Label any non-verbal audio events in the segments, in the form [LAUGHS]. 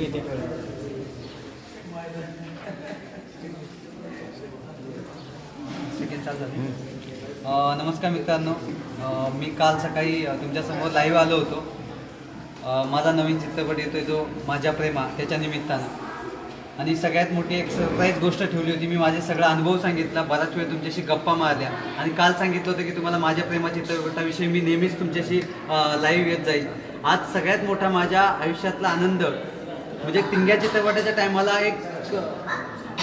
येते नमस्कार मित्रांनो. मी काल सकाळी तुमच्यासमोर लाईव्ह आलो होतो. माझा नवीन चित्रपट येतोय जो माझ्या प्रेमा त्याच्या निमित्तानं. आणि सगळ्यात मोठी एक सरप्राईज गोष्ट ठेवली होती. मी माझे सगळा अनुभव सांगितला. बराच वेळ तुमच्याशी गप्पा मारल्या. आणि काल सांगितलं होतं की तुम्हाला माझ्या प्रेमा चित्रपटाविषयी मी नेहमीच तुमच्याशी लाईव्ह येत जाईल आज सगळ्यात मोठा माझ्या आयुष्यातला आनंद म्हणजे टिंग्या चित्रपटाच्या टायमाला एक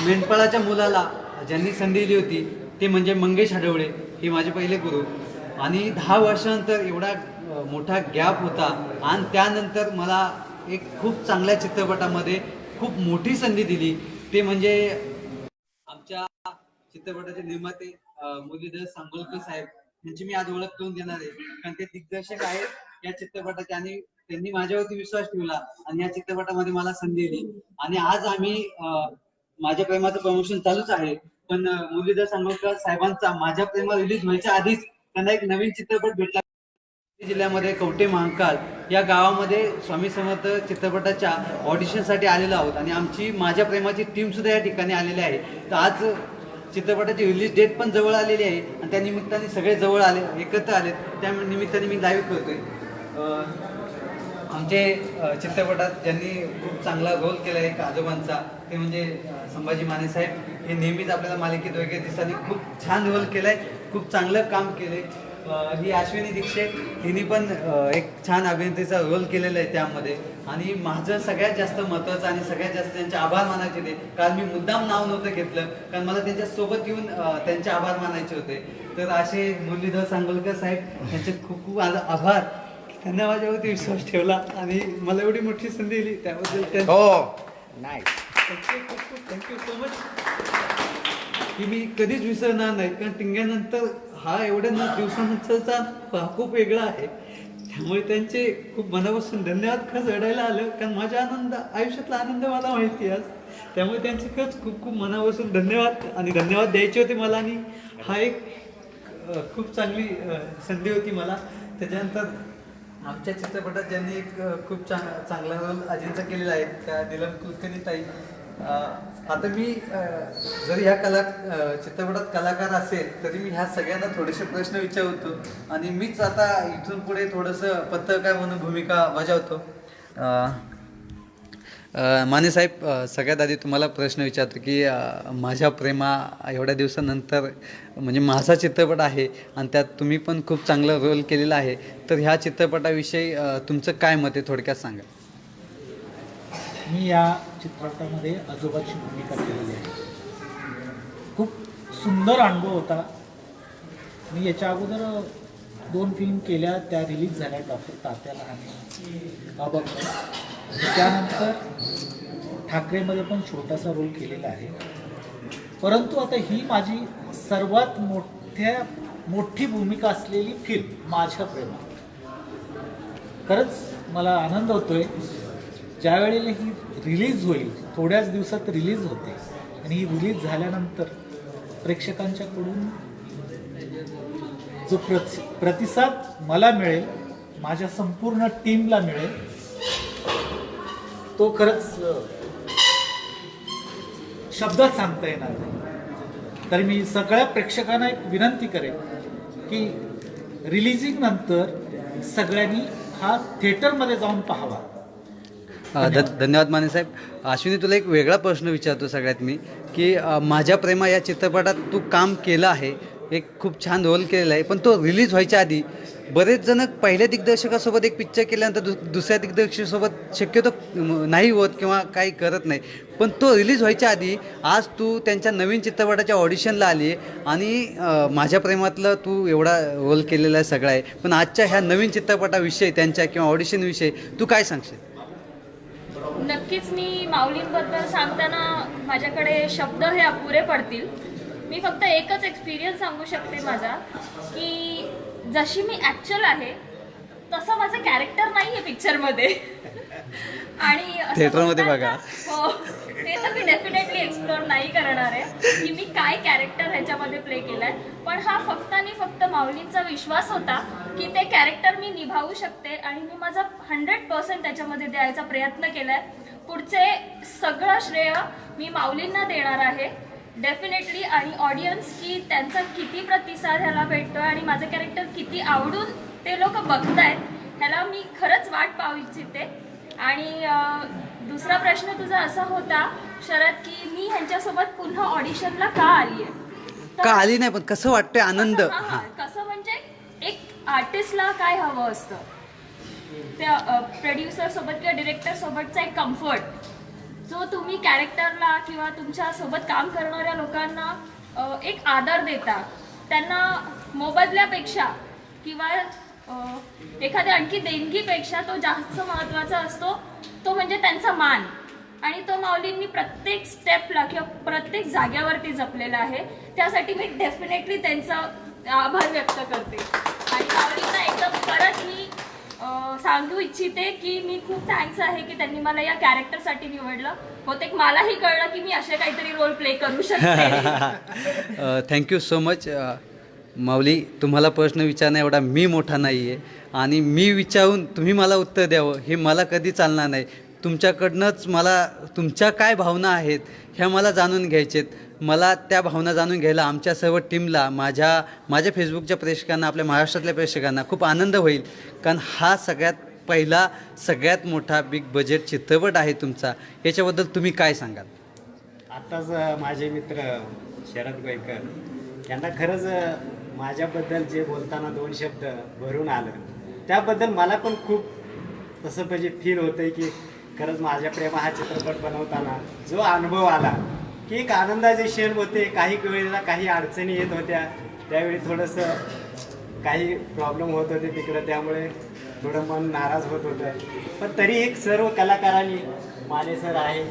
मेंढपाळाच्या मुलाला ज्यांनी संधी दिली होती ते म्हणजे मंगेश हडवळे हे माझे पहिले गुरु. आणि दहा वर्षानंतर एवढा मोठा गॅप होता. आणि त्यानंतर मला एक खूप चांगल्या चित्रपटामध्ये खूप मोठी संधी दिली. ते म्हणजे आमच्या चित्रपटाचे निर्माते मुरलीधर सांगोलकर साहेब यांची मी आज ओळख करून देणार आहे. कारण ते दिग्दर्शक आहेत या चित्रपटाचे आणि त्यांनी माझ्यावरती विश्वास ठेवला आणि या चित्रपटामध्ये मला संधी दिली. आणि आज आम्ही माझ्या प्रेमाचं प्रमोशन चालूच आहे. पण मुरलीधर सांगोलकर साहेबांचा माझ्या प्रेमा रिलीज व्हायच्या आधीच त्यांना एक नवीन चित्रपट भेटला. जिल्ह्यामध्ये कवटे महाकाल या गावामध्ये स्वामी समर्थ चित्रपटाच्या ऑडिशनसाठी आलेलो आहोत आणि आमची माझ्या प्रेमाची टीम सुद्धा या ठिकाणी आलेली आहे. तर आज चित्रपटाची रिलीज डेट पण जवळ आलेली आहे आणि त्या निमित्ताने सगळे जवळ आले एकत्र आलेत त्या निमित्ताने मी लाईव्ह करतोय. आमचे चित्रपटात ज्यांनी खूप चांगला रोल केला आहे एक आजोबांचा ते म्हणजे संभाजी माने साहेब हे नेहमीच आपल्याला मालिकेत वगैरे दिसतात खूप छान रोल केला आहे खूप चांगलं काम केलं आहे ही अश्विनी दीक्षित हिने पण एक छान अभिनेत्रीचा रोल केलेला आहे त्यामध्ये. आणि माझं सगळ्यात जास्त महत्त्वाचं आणि सगळ्यात जास्त त्यांचे आभार मानायचे ते काल मी मुद्दाम नाव नव्हतं घेतलं कारण मला त्यांच्यासोबत येऊन त्यांचे आभार मानायचे होते. तर असे मुरलीधर सांगोलकर साहेब यांचे खूप खूप आभार. त्यांना माझ्यावरती विश्वास ठेवला आणि मला एवढी मोठी संधी दिली त्याबद्दल हो. नाही खूप खूप थँक्यू सो मच की मी कधीच विसरणार नाही कारण टिंग्यानंतर हा एवढ्या न दिवसानंतरचा हा खूप वेगळा आहे. त्यामुळे त्यांचे खूप मनापासून धन्यवाद खरंच रडायला आलं. कारण माझ्या आनंद आयुष्यातला आनंद मला माहिती आहे आज. त्यामुळे त्यांचे खरंच खूप खूप मनापासून धन्यवाद आणि धन्यवाद द्यायचे होते मला आणि हा एक खूप चांगली संधी होती मला. त्याच्यानंतर आमच्या चित्रपटात ज्यांनी एक खूप चांग चांगला रोल अजिंचा केलेला आहे त्या दिलम कुलकर्णी ताई आता मी जरी ह्या कला चित्रपटात कलाकार असेल तरी मी ह्या सगळ्यांना थोडेसे प्रश्न विचारतो. आणि मीच आता इथून पुढे थोडंसं पत्रकार म्हणून भूमिका बजावतो. माने साहेब सगळ्यात आधी तुम्हाला प्रश्न विचारतो की माझ्या प्रेमा एवढ्या दिवसानंतर म्हणजे माझा चित्रपट आहे आणि त्यात तुम्ही पण खूप चांगला रोल केलेला आहे. तर ह्या चित्रपटाविषयी तुमचं काय मत आहे थोडक्यात सांगा. मी या चित्रपटामध्ये आजोबाची भूमिका केलेली आहे. खूप सुंदर अनुभव होता. मी याच्या अगोदर दोन फिल्म केल्या त्या रिलीज झाल्या डॉक्टर तात्याला आणि अबक त्यानंतर ठाकरेमध्ये पण छोटासा रोल केलेला आहे. परंतु आता ही माझी सर्वात मोठ्या मोठी भूमिका असलेली फिल्म माझ्या प्रेमात. खरंच मला आनंद होतोय. ज्या वेळेला ही रिलीज होईल थोड्याच दिवसात रिलीज होते. आणि ही रिलीज झाल्यानंतर प्रेक्षकांच्याकडून जो प्रति प्रतिसाद मला मिळेल माझ्या संपूर्ण टीमला मिळेल तो खरंच शब्दात सांगता येणार नाही. तर मी सगळ्या प्रेक्षकांना एक विनंती करेन की रिलीजिंग नंतर सगळ्यांनी हा थिएटरमध्ये जाऊन पाहावा. धन्यवाद. माने साहेब. अश्विनी तुला एक वेगळा प्रश्न विचारतो सगळ्यात मी की माझ्या प्रेमा या चित्रपटात तू काम केलं आहे एक खूप छान रोल केलेला आहे पण तो रिलीज व्हायच्या आधी बरेच जण पहिल्या दिग्दर्शकासोबत एक पिक्चर केल्यानंतर दु दुसऱ्या दिग्दर्शकासोबत शक्यतो नाही होत किंवा काही करत नाही. पण तो रिलीज व्हायच्या आधी आज तू त्यांच्या नवीन चित्रपटाच्या ऑडिशनला आली आणि अ, माझ्या प्रेमातलं तू एवढा रोल केलेला आहे सगळा आहे. पण आजच्या ह्या नवीन चित्रपटाविषयी त्यांच्या किंवा ऑडिशनविषयी तू काय सांगशील? नक्कीच मी माऊलींबद्दल सांगताना माझ्याकडे शब्द हे अपुरे पडतील. मी फक्त एकच एक्सपिरियन्स सांगू शकते माझा की जशी मी ॲक्च्युअल आहे तसं माझं कॅरेक्टर नाहीये पिक्चरमध्ये. आणि असं थिएटरमध्ये म्हणतात बघा. ना, हो. ते तर मी डेफिनेटली एक्सप्लोर नाही करणार आहे की मी काय कॅरेक्टर ह्याच्यामध्ये प्ले केलंय. पण हा फक्त आणि फक्त माऊलींचा विश्वास होता की ते कॅरेक्टर मी निभावू शकते आणि मी माझा हंड्रेड पर्सेंट त्याच्यामध्ये द्यायचा प्रयत्न केलाय. पुढचे सगळं श्रेय मी माऊलींना देणार आहे. डेफिनेटली आणि ऑडियन्स की त्यांचा किती प्रतिसाद ह्याला भेटतोय आणि माझं कॅरेक्टर किती आवडून ते लोक बघतायत. ह्याला मी खरंच वाट पाहू इच्छिते. आणि दुसरा प्रश्न तुझा असा होता शरद की मी ह्यांच्यासोबत पुन्हा ऑडिशनला का आली आहे का आली नाही पण कसं वाटतंय आनंद? कसं-. कसं म्हणजे एक आर्टिस्टला काय हवं असतं? त्या प्रोड्युसर सोबत किंवा डिरेक्टर सोबतचा एक कम्फर्ट जो तुम्ही कॅरेक्टरला किंवा तुमच्यासोबत काम करणाऱ्या लोकांना एक आदर देता. त्यांना मोबदल्यापेक्षा किंवा एखाद्या आणखी देणगीपेक्षा तो जास्त महत्त्वाचा असतो तो म्हणजे त्यांचा मान. आणि तो माऊलींनी प्रत्येक स्टेपला किंवा प्रत्येक जाग्यावरती जपलेला आहे. त्यासाठी मी डेफिनेटली त्यांचा आभार व्यक्त करते. आणि माऊलींना एकदम परत मी सांगू इच्छिते की मी खूप थँक्स आहे की त्यांनी मला या कॅरेक्टरसाठी निवडलं. बहुतेक मलाही कळलं की मी असे काहीतरी रोल प्ले करू शकते. थँक्यू सो मच माऊली तुम्हाला प्रश्न विचारणं एवढा मी मोठा नाही आहे आणि मी विचारून तुम्ही मला उत्तर द्यावं हे मला कधी चालणार नाही. तुमच्याकडनंच मला तुमच्या काय भावना आहेत ह्या मला जाणून घ्यायचेत. मला त्या भावना जाणून घ्यायला आमच्या सर्व टीमला माझ्या माझ्या फेसबुकच्या प्रेक्षकांना आपल्या महाराष्ट्रातल्या प्रेक्षकांना खूप आनंद होईल. कारण हा सगळ्यात पहिला सगळ्यात मोठा बिग बजेट चित्रपट आहे तुमचा. याच्याबद्दल तुम्ही काय सांगाल? आत्ताच माझे मित्र शरद गोयकर यांना खरंच माझ्याबद्दल जे बोलताना दोन शब्द भरून आलं त्याबद्दल मला पण खूप तसं म्हणजे फील होतंय की खरंच माझ्या प्रेमा हा चित्रपट बनवताना जो अनुभव आला की एक आनंदाचे क्षण होते काही वेळेला काही अडचणी येत होत्या त्यावेळी थोडंसं काही प्रॉब्लेम होत होते तिकडं त्यामुळे थोडं मन नाराज होत होतं. पण तरी एक सर्व कलाकारांनी माने सर आहे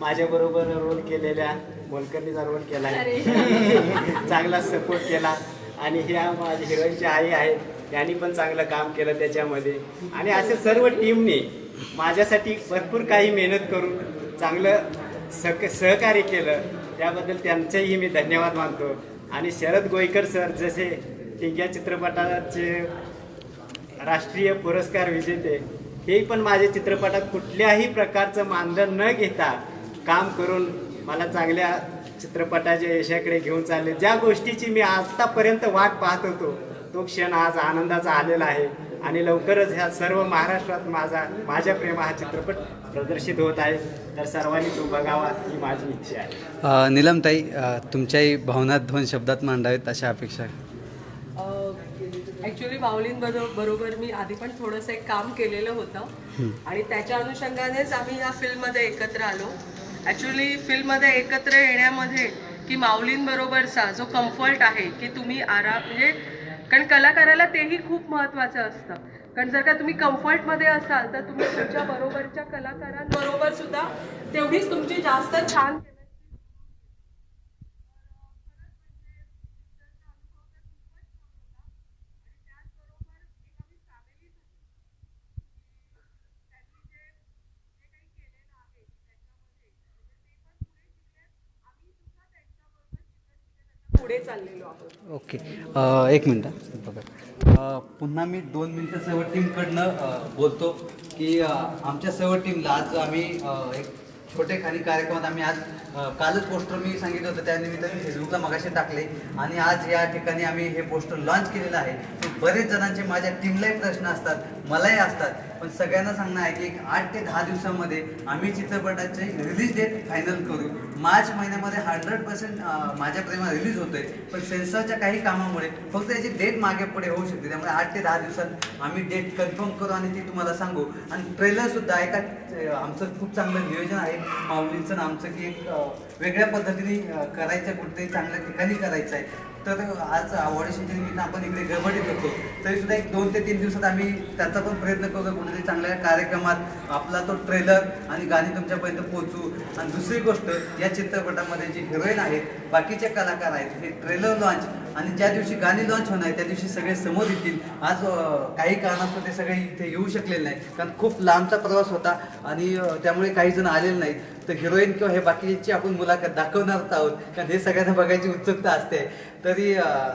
माझ्याबरोबर रोल केलेल्या मोलकर्णीचा रोल केला [LAUGHS] चांगला सपोर्ट केला. आणि ह्या माझ्या हिरोईनच्या आई आहेत. त्यांनी पण चांगलं काम केलं त्याच्यामध्ये. आणि असे सर्व टीमने माझ्यासाठी भरपूर काही मेहनत करून चांगलं सक सहकार्य केलं. त्याबद्दल त्यांचेही मी धन्यवाद मानतो. आणि शरद गोयकर सर जसे टिंग्या चित्रपटाचे राष्ट्रीय पुरस्कार विजेते हे पण माझ्या चित्रपटात कुठल्याही प्रकारचं मानधन न घेता काम करून मला चांगल्या चित्रपटाच्या यशाकडे घेऊन चालले. ज्या गोष्टीची मी आतापर्यंत वाट पाहत होतो तो क्षण आज आनंदाचा आलेला आहे. आणि लवकरच ह्या सर्व महाराष्ट्रात माझा माझ्या प्रेमा हा चित्रपट प्रदर्शित होत आहे. तर सर्वांनी तो बघावा ही माझी इच्छा आहे. नीलमताई तुमच्याही भावना दोन शब्दात मांडावेत अशा अपेक्षा. ॲक्च्युली माऊलींबरो बरोबर मी आधी पण थोडंसं एक काम केलेलं होतं. आणि त्याच्या अनुषंगानेच आम्ही या फिल्ममध्ये एकत्र आलो. ॲक्च्युली फिल्ममध्ये एकत्र येण्यामध्ये की माऊलींबरोबरचा जो कम्फर्ट आहे की तुम्ही आराम म्हणजे कारण कलाकाराला तेही खूप महत्त्वाचं असतं. कारण जर का तुम्ही कम्फर्टमध्ये असाल तर तुम्ही तुमच्या बरोबरच्या कलाकारांबरोबर सुद्धा तेवढीच तुमची जास्त छान पुढे चाललेलो आहोत. ओके. एक मिनटं बघा. पुन्हा मी दोन मिनटं सर्व टीमकडनं बोलतो की आमच्या सर्व टीमला आज आम्ही एक छोटे खाणी कार्यक्रमात आम्ही आज कालच पोस्टर मी सांगितलं होतं त्यानिमित्ताने फेसबुकला मगाशी टाकले. आणि आज या ठिकाणी आम्ही हे पोस्टर लॉन्च केलेलं आहे. बरेच जणांचे माझ्या टीमलाही प्रश्न असतात मलाही असतात. पण सगळ्यांना सांगणं आहे की एक आठ ते दहा दिवसामध्ये आम्ही चित्रपटाचे रिलीज डेट फायनल करू. मार्च महिन्यामध्ये हंड्रेड पर्सेंट माझ्या प्रेमा रिलीज होतोय. पण सेन्सरच्या काही कामामुळे फक्त याची डेट मागे पुढे होऊ शकते. त्यामुळे आठ ते दहा दिवसात आम्ही डेट कन्फर्म करू आणि ती तुम्हाला सांगू. आणि ट्रेलर सुद्धा एका आमचं खूप चांगलं नियोजन आहे. माऊलींचं आमचं की एक वेगळ्या पद्धतीने करायचं करायचं कुठेतरी चांगल्या ठिकाणी करायचं आहे. तर आज ऑडिशनच्या निमित्त आपण इकडे गडबडीत होतो तरी सुद्धा एक दोन ते तीन दिवसात आम्ही त्याचा पण प्रयत्न करू कुठेतरी चांगल्या कार्यक्रमात आपला तो ट्रेलर आणि गाणी तुमच्यापर्यंत पोहोचू. आणि दुसरी गोष्ट या चित्रपटामध्ये जी हिरोईन आहेत बाकीचे कलाकार आहेत हे ट्रेलर लॉन्च आणि ज्या दिवशी गाणी लॉन्च होणार आहे त्या दिवशी सगळे समोर येतील. आज काही कारणास्तव ते सगळे इथे येऊ शकलेले नाही कारण खूप लांबचा प्रवास होता आणि त्यामुळे काही जण आलेले नाहीत. तर हिरोईन किंवा हे बाकीची आपण मुलाखत दाखवणारच आहोत. कारण हे सगळ्यांना बघायची उत्सुकता असते. तरी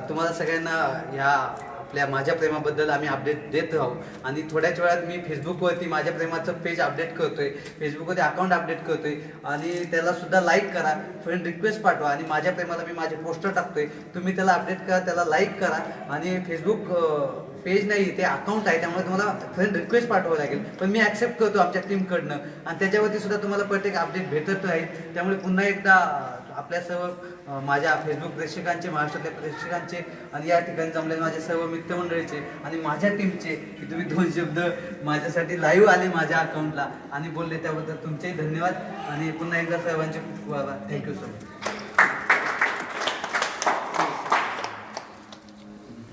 तुम्हाला सगळ्यांना ह्या आपल्या माझ्या प्रेमाबद्दल आम्ही अपडेट देत राहू. आणि थोड्याच वेळात मी फेसबुकवरती माझ्या प्रेमाचं पेज अपडेट करतोय. फेसबुकवरती अकाउंट अपडेट करतोय. आणि त्याला सुद्धा लाईक करा. फ्रेंड रिक्वेस्ट पाठवा. आणि माझ्या प्रेमाला मी माझे पोस्टर टाकतोय. तुम्ही त्याला अपडेट करा त्याला लाईक करा. आणि फेसबुक पेज नाही ते अकाउंट आहे त्यामुळे तुम्हाला फ्रेंड रिक्वेस्ट पाठवावं लागेल. पण मी ॲक्सेप्ट करतो आमच्या टीमकडनं आणि त्याच्यावरती सुद्धा तुम्हाला प्रत्येक अपडेट भेटत राहील त्यामुळे पुन्हा एकदा आपल्या सर्व माझ्या फेसबुक प्रेक्षकांचे महाराष्ट्रातल्या प्रेक्षकांचे आणि या ठिकाणी जमलेले माझे सर्व मित्रमंडळीचे आणि माझ्या टीमचे की तुम्ही दोन शब्द माझ्यासाठी लाईव्ह आले माझ्या अकाउंटला आणि बोलले त्याबद्दल तुमचेही धन्यवाद. आणि पुन्हा एकदा सर्वांचे खूप खूप आभार. थँक्यू सो मच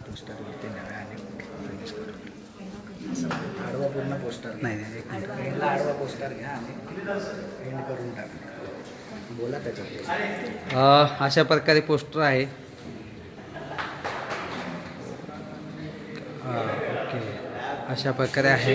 पोस्टरवरती नव्या आणि फिनिश करून आडवा पूर्ण पोस्टर नाही नाही एक मिनिट. एंडला आडवा पोस्टर घ्या आणि एंड करून टाका. बोला त्याच्यात. अशा प्रकारे पोस्टर आहे. ओके. अशा प्रकारे आहे.